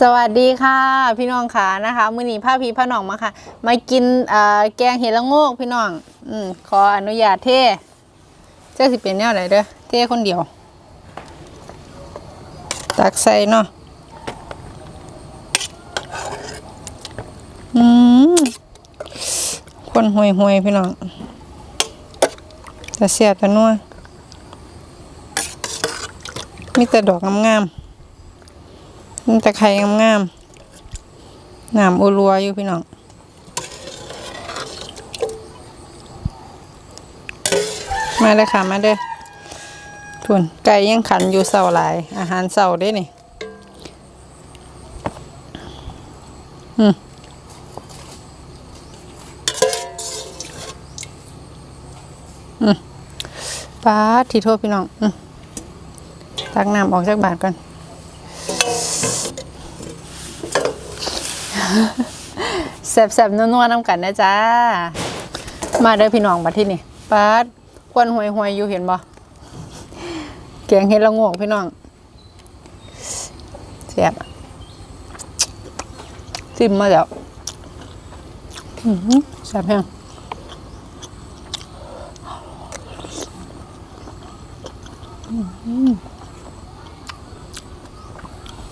สวัสดีค่ะ พี่น้องค่ะนะคะมื้อนี้พาพี่พ่อน้องมาค่ะ มากินเอ่อแกงเห็ดละโงกพี่น้องอืมขออนุญาตเทเจ้าสิเป็นแนวไหนเด้อเทคนเดียว ตักใส่เนาะอืมคนห่วยห่วยๆพี่น้องแต่เสียแต่นัวมีแต่ดอกงามๆ มันจะไข่งามๆน้ำอุรัวอยู่พี่น้องมาเลยค่ะมาเด้อทวนไก่ยังขันอยู่เสาหลาย อาหารเสาได้นี่อืมอืมปลาที่โทษพี่น้อง อืมตักน้ำออกจากบาทก่อน แซ่บๆนัวๆน้ำกันนะจ้า มาเด้อพี่น้องบัดที่นี่ปาดควนหวยหวยอยู่เห็นบ่แกงเห็ดละโงกพี่น้องแซ่บจิ้มมาแล้วแซ่บแห้ง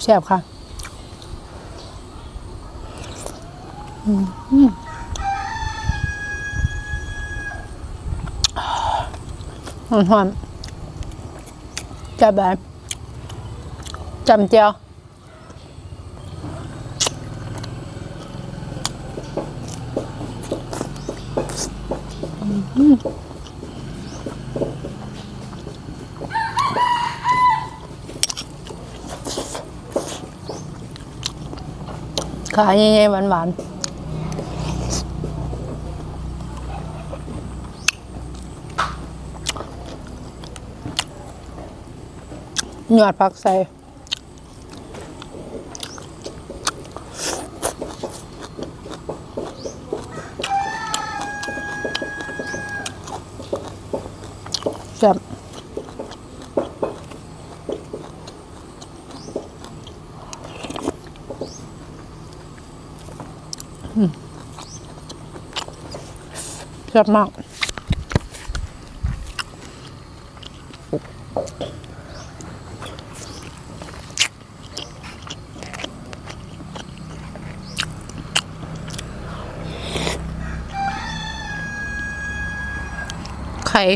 แซ่บค่ะ หอมหอมๆจับแบบจำเจี ยวอืมขาเย่ๆหวาดผักใส่แซ่บแซ่บมาก ข่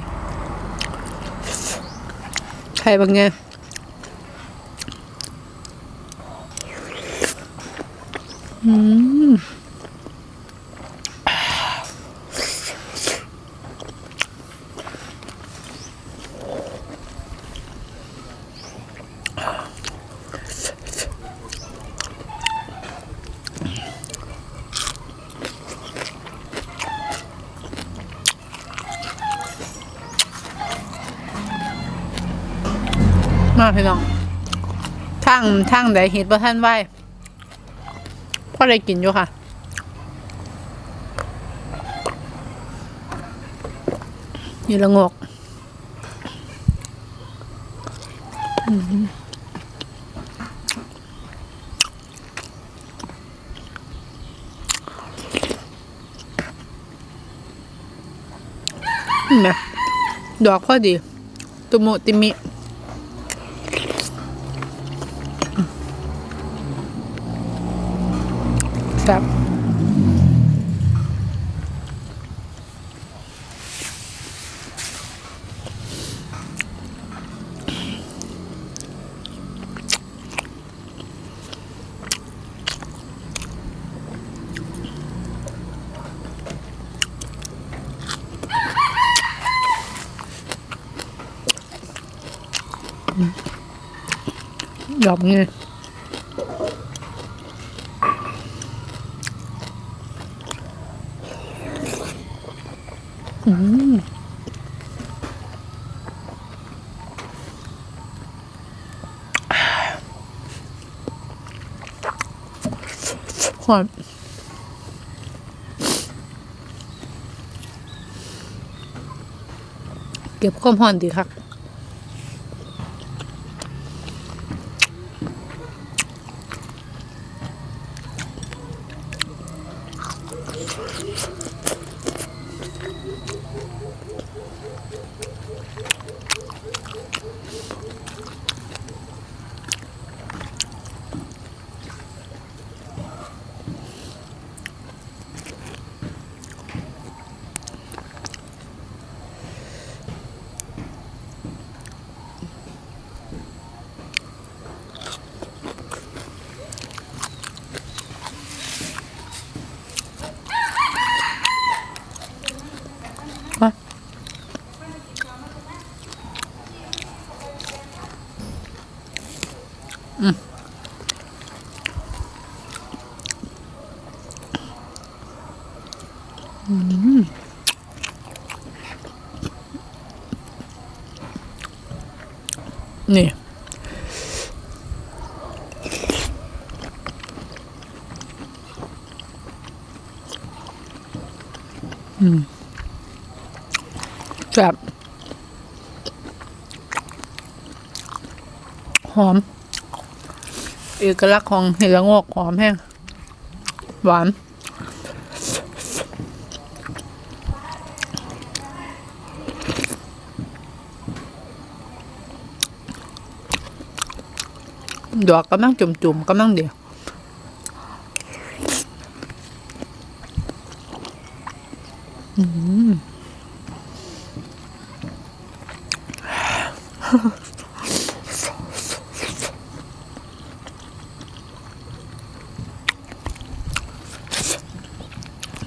ไข่บางไงอืม พี่น้องทางทางใดเห็ดบ่ท่านไหวพ่อได้กินอยู่ค่ะอยู่ละงกนไหมดอกพอดี ตุโมติมิ ครับด อกนี้หอมเก็บความหอนดีครับ นี่ อืมแบบหอมเอกลักษณ์ของเห็ดละงอกหอมแห้งหวาน ดอกกำลังจุ่มๆกำลังเดียว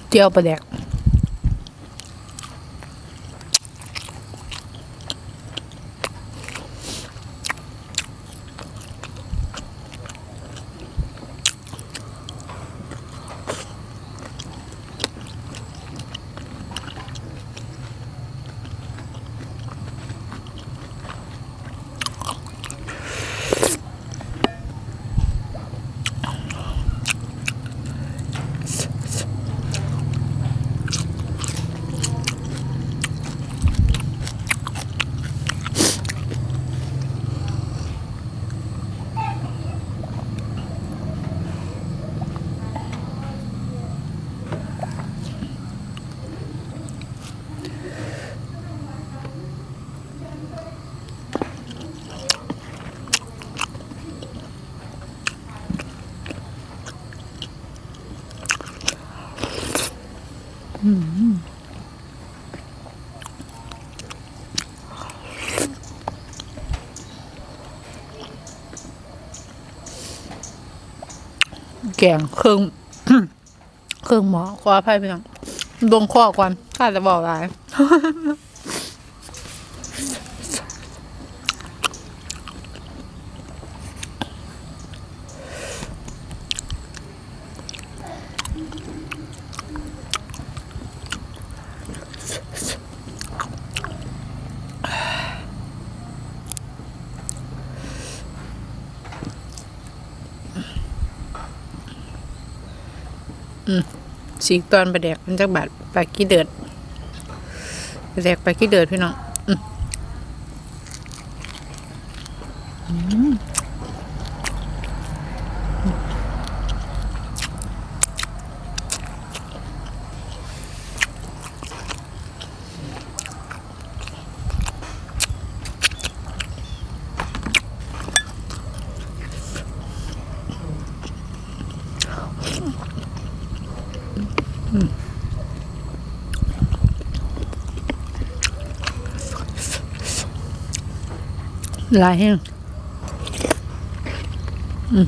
เจียวปลาแดก แกงเครื่องเครื่องหมอขออภัยไปหน่อยดวงข้อก่อนข้าจะบอกอะไร สีกตอนประแดกมันจักบาทปลากี้เดือดประแดกปลากี้เดือดพี่น้องอืม ลายแห้งอืม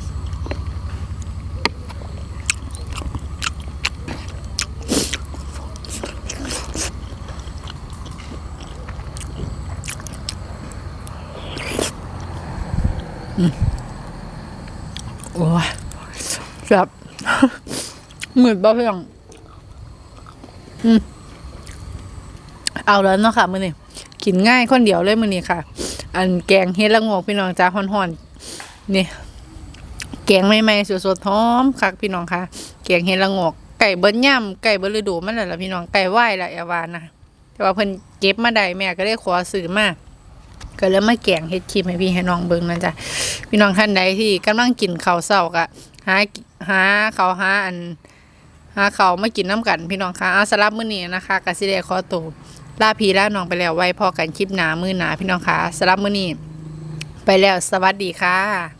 อืมโอ้ยแบบเหมือนบ้าเพียง อืมเอาแล้วเนาะค่ะ มื้อนี้กินง่ายคนเดียวเลยมื้อนี้ค่ะ อันแกงเฮ็ดละโงกพี่น้องจ้าฮ้อนๆนี่แกงใหม่ๆสดๆหอมคักพี่น้องค่ะ แกงเฮ็ดละโงกไก่เบิ้ลย่ำไก่เบิ้ลฤดูมันแหละละพี่น้องไก่ไหว้ละแอวานะแต่ว่าเพิ่นเก็บมาได้แม่ก็เลยขอซื้อมาก็เลยมาแกงเฮ็ดคลิปให้พี่ให้น้องเบิ่งนะจ๊ะพี่น้องท่านใดที่กำลังกินข้าวเช้าก็หาหาข้าวหาอัน หาข้าไมากินน้ำกันพี่น้องค่ะเอาสลับมื้อนี้นะคะกัสิเดคอตูล่าพี่ลาน้องไปแล้วไว้พอกันคลิปหนามื้อหนาพี่น้องค่ะสลับมื้อนี้ไปแล้วสวัสดีค่ะ